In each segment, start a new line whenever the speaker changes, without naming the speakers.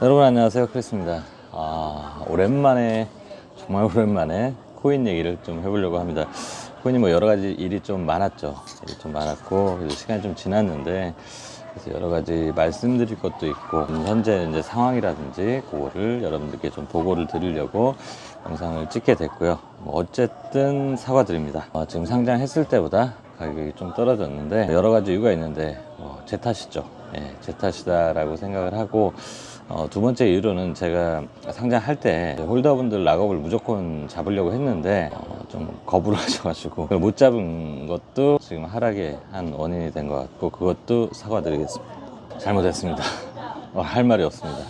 여러분 안녕하세요. 크리스입니다. 아 오랜만에 정말 오랜만에 코인 얘기를 좀 해보려고 합니다. 코인이 뭐 여러 가지 일이 좀 많았죠. 일이 좀 많았고 그래서 시간이 좀 지났는데 그래서 여러 가지 말씀드릴 것도 있고 음, 현재 이제 상황이라든지 그거를 여러분들께 좀 보고를 드리려고 영상을 찍게 됐고요. 뭐 어쨌든 사과드립니다. 어, 지금 상장했을 때보다 가격이 좀 떨어졌는데 여러 가지 이유가 있는데 어, 제 탓이죠. 예, 제 탓이다 라고 생각을 하고 어, 두 번째 이유로는 제가 상장할 때 홀더분들 락업을 무조건 잡으려고 했는데 어, 좀 거부를 하셔가지고 못 잡은 것도 지금 하락의 한 원인이 된 것 같고 그것도 사과드리겠습니다. 잘못했습니다. 어, 할 말이 없습니다.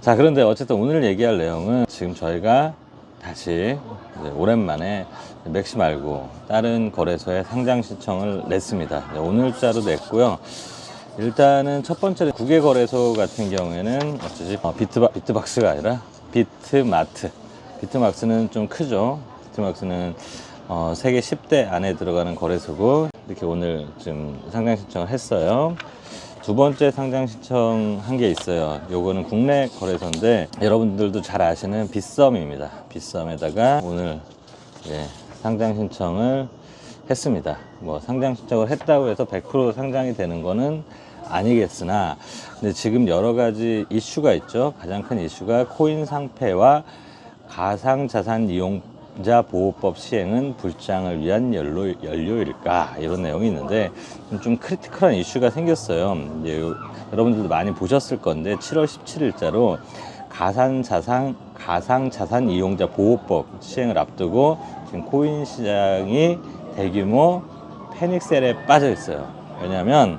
자 그런데 어쨌든 오늘 얘기할 내용은 지금 저희가 다시 오랜만에 맥시 말고 다른 거래소에 상장 신청을 냈습니다. 네, 오늘자로 냈고요. 일단은 첫 번째 국외 거래소 같은 경우에는 어쩌지? 어, 비트바, 비트박스가 아니라 비트마트. 비트막스는 좀 크죠. 비트막스는 어, 세계 10대 안에 들어가는 거래소고 이렇게 오늘 지금 상장 신청을 했어요. 두 번째 상장 신청 한 게 있어요. 요거는 국내 거래소인데 여러분들도 잘 아시는 빗썸입니다. 빗썸에다가 오늘 예, 상장 신청을 했습니다. 뭐 상장 신청을 했다고 해서 100% 상장이 되는 거는 아니겠으나 근데 지금 여러 가지 이슈가 있죠. 가장 큰 이슈가 코인 상패와 가상 자산 이용자 보호법 시행은 불장을 위한 연료, 연료일까 이런 내용이 있는데 좀, 좀 크리티컬한 이슈가 생겼어요. 이제 요- 여러분들도 많이 보셨을 건데 7월 17일자로 가상 자산 가상 자산 이용자 보호법 시행을 앞두고 지금 코인 시장이 대규모 패닉셀에 빠져 있어요. 왜냐하면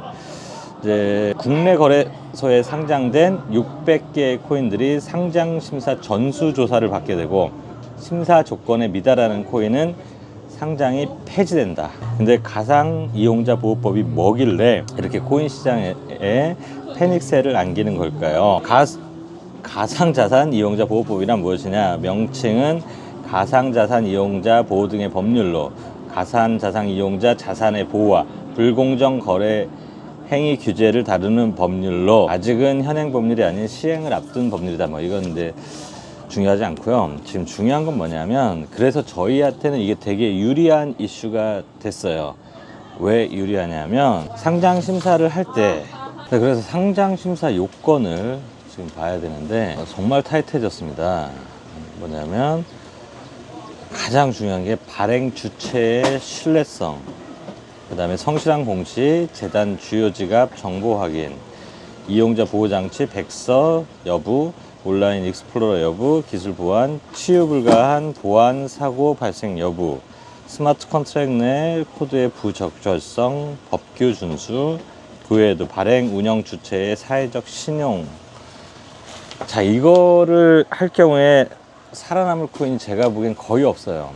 이제 국내 거래소에 상장된 600개의 코인들이 상장 심사 전수 조사를 받게 되고 심사 조건에 미달하는 코인은 상장이 폐지된다. 근데 가상 이용자 보호법이 뭐길래 이렇게 코인 시장에 패닉셀을 안기는 걸까요? 가, 가상 자산 이용자 보호법이란 무엇이냐? 명칭은 가상 자산 이용자 보호 등의 법률로 가상 자산 이용자 자산의 보호와 불공정 거래 행위 규제를 다루는 법률로 아직은 현행 법률이 아닌 시행을 앞둔 법률이다. 뭐 이건 근데 중요하지 않고요. 지금 중요한 건 뭐냐면 그래서 저희한테는 이게 되게 유리한 이슈가 됐어요. 왜 유리하냐면 상장 심사를 할 때 그래서 상장 심사 요건을 지금 봐야 되는데 정말 타이트해졌습니다. 뭐냐면 가장 중요한 게 발행 주체의 신뢰성, 그 다음에 성실한 공시, 재단 주요 지갑 정보 확인, 이용자 보호 장치 백서 여부, 온라인 익스플로러 여부, 기술 보안, 치유 불가한 보안 사고 발생 여부, 스마트 컨트랙 내 코드의 부적절성, 법규 준수, 그 외에도 발행 운영 주체의 사회적 신용. 자, 이거를 할 경우에 살아남을 코인이 제가 보기엔 거의 없어요.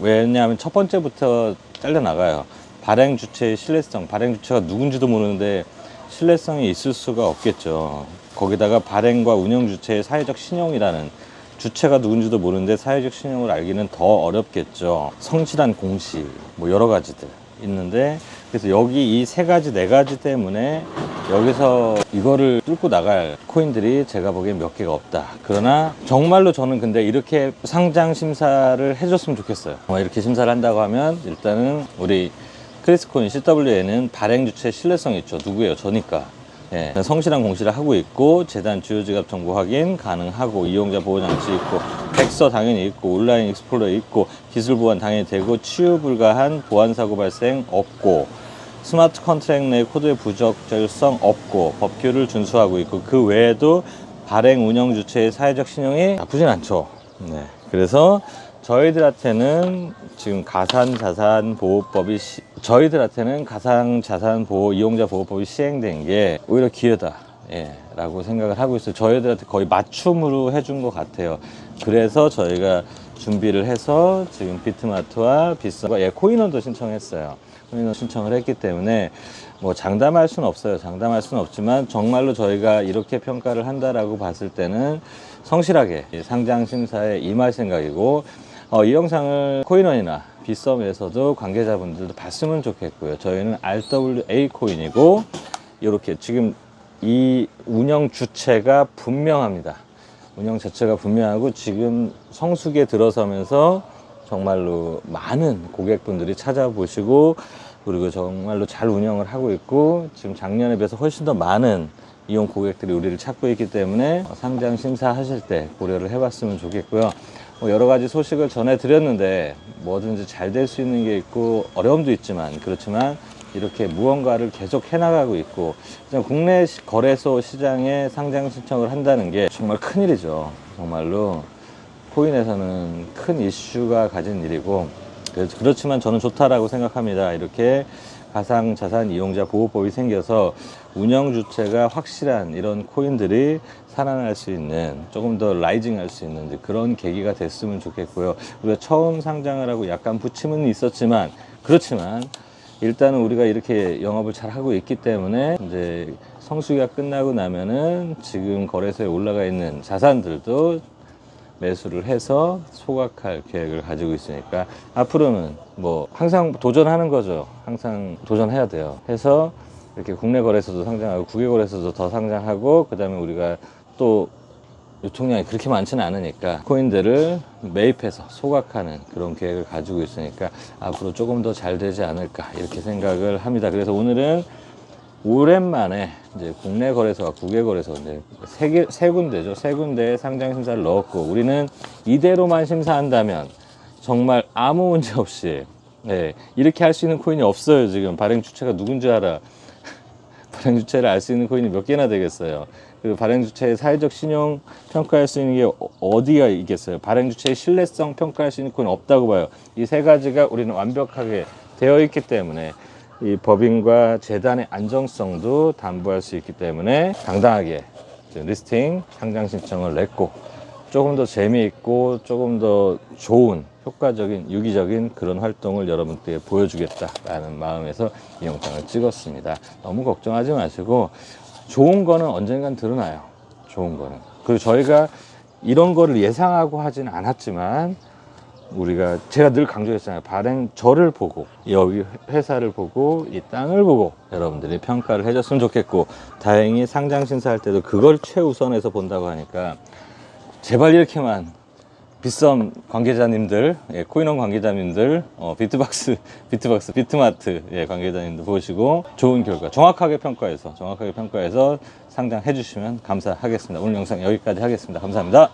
왜냐하면 첫 번째부터 잘려나가요. 발행 주체의 신뢰성, 발행 주체가 누군지도 모르는데 신뢰성이 있을 수가 없겠죠. 거기다가 발행과 운영 주체의 사회적 신용이라는 주체가 누군지도 모르는데 사회적 신용을 알기는 더 어렵겠죠. 성실한 공시, 뭐 여러 가지들 있는데 그래서 여기 이 세 가지, 네 가지 때문에 여기서 이거를 뚫고 나갈 코인들이 제가 보기엔 몇 개가 없다. 그러나 정말로 저는 근데 이렇게 상장 심사를 해줬으면 좋겠어요. 어, 이렇게 심사를 한다고 하면 일단은 우리 크리스코인 CW에는 발행 주체 신뢰성이 있죠. 누구예요? 저니까. 예, 성실한 공시를 하고 있고 재단 주요 지갑 정보 확인 가능하고 이용자 보호 장치 있고 백서 당연히 있고 온라인 익스플로러 있고 기술 보안 당연히 되고 치유 불가한 보안 사고 발생 없고 스마트 컨트랙 내 코드의 부적절성 없고 법규를 준수하고 있고 그 외에도 발행 운영 주체의 사회적 신용이 나쁘진 않죠. 네. 그래서 저희들한테는 지금 가산 자산 보호법이 시- 저희들한테는 가상 자산 보호 이용자 보호법이 시행된 게 오히려 기회다. 예, 라고 생각을 하고 있어요. 저희들한테 거의 맞춤으로 해준 것 같아요. 그래서 저희가 준비를 해서 지금 비트마트와 비썸과 예, 코인원도 신청했어요. 코인원 신청을 했기 때문에 뭐 장담할 수는 없어요. 장담할 수는 없지만 정말로 저희가 이렇게 평가를 한다라고 봤을 때는 성실하게 이 상장 심사에 임할 생각이고 어, 이 영상을 코인원이나 비썸에서도 관계자분들도 봤으면 좋겠고요. 저희는 RWA 코인이고 이렇게 지금 이 운영 주체가 분명합니다. 운영 자체가 분명하고 지금 성숙에 들어서면서 정말로 많은 고객분들이 찾아보시고 그리고 정말로 잘 운영을 하고 있고 지금 작년에 비해서 훨씬 더 많은 이용 고객들이 우리를 찾고 있기 때문에 상장 심사하실 때 고려를 해봤으면 좋겠고요. 뭐 여러 가지 소식을 전해드렸는데 뭐든지 잘 될 수 있는 게 있고 어려움도 있지만 그렇지만 이렇게 무언가를 계속 해나가고 있고 국내 시- 거래소 시장에 상장 신청을 한다는 게 정말 큰일이죠. 정말로 코인에서는 큰 이슈가 가진 일이고 그렇지만 저는 좋다라고 생각합니다. 이렇게 가상 자산 이용자 보호법이 생겨서 운영 주체가 확실한 이런 코인들이 살아날 수 있는 조금 더 라이징 할 수 있는 그런 계기가 됐으면 좋겠고요. 우리가 처음 상장을 하고 약간 부침은 있었지만 그렇지만 일단은 우리가 이렇게 영업을 잘 하고 있기 때문에 이제 성수기가 끝나고 나면은 지금 거래소에 올라가 있는 자산들도 매수를 해서 소각할 계획을 가지고 있으니까 앞으로는 뭐 항상 도전하는 거죠. 항상 도전해야 돼요. 해서 이렇게 국내 거래소도 상장하고 국외 거래소도 더 상장하고 그다음에 우리가 또 유통량이 그렇게 많지는 않으니까 코인들을 매입해서 소각하는 그런 계획을 가지고 있으니까 앞으로 조금 더 잘 되지 않을까 이렇게 생각을 합니다. 그래서 오늘은 오랜만에 이제 국내 거래소와 국외 거래소 이제 세, 개, 세 군데죠. 세 군데에 상장 심사를 넣었고 우리는 이대로만 심사한다면 정말 아무 문제 없이 네, 이렇게 할 수 있는 코인이 없어요. 지금 발행 주체가 누군지 알아. 발행 주체를 알 수 있는 코인이 몇 개나 되겠어요. 그 발행 주체의 사회적 신용 평가할 수 있는 게 어- 어디가 있겠어요? 발행 주체의 신뢰성 평가할 수 있는 코인 없다고 봐요. 이 세 가지가 우리는 완벽하게 되어 있기 때문에 이 법인과 재단의 안정성도 담보할 수 있기 때문에 당당하게 리스팅 상장 신청을 냈고 조금 더 재미있고 조금 더 좋은 효과적인 유기적인 그런 활동을 여러분들께 보여주겠다라는 마음에서 이 영상을 찍었습니다. 너무 걱정하지 마시고 좋은 거는 언젠간 드러나요. 좋은 거는. 그리고 저희가 이런 거를 예상하고 하진 않았지만 우리가 제가 늘 강조했잖아요. 발행 저를 보고 여기 회사를 보고 이 땅을 보고 여러분들이 평가를 해줬으면 좋겠고 다행히 상장 심사할 때도 그걸 최우선해서 본다고 하니까 제발 이렇게만 비썸 관계자님들, 예, 코인원 관계자님들, 어, 비트박스, 비트박스, 비트마트 예, 관계자님들 보시고 좋은 결과 정확하게 평가해서 정확하게 평가해서 상장해 주시면 감사하겠습니다. 오늘 영상 여기까지 하겠습니다. 감사합니다.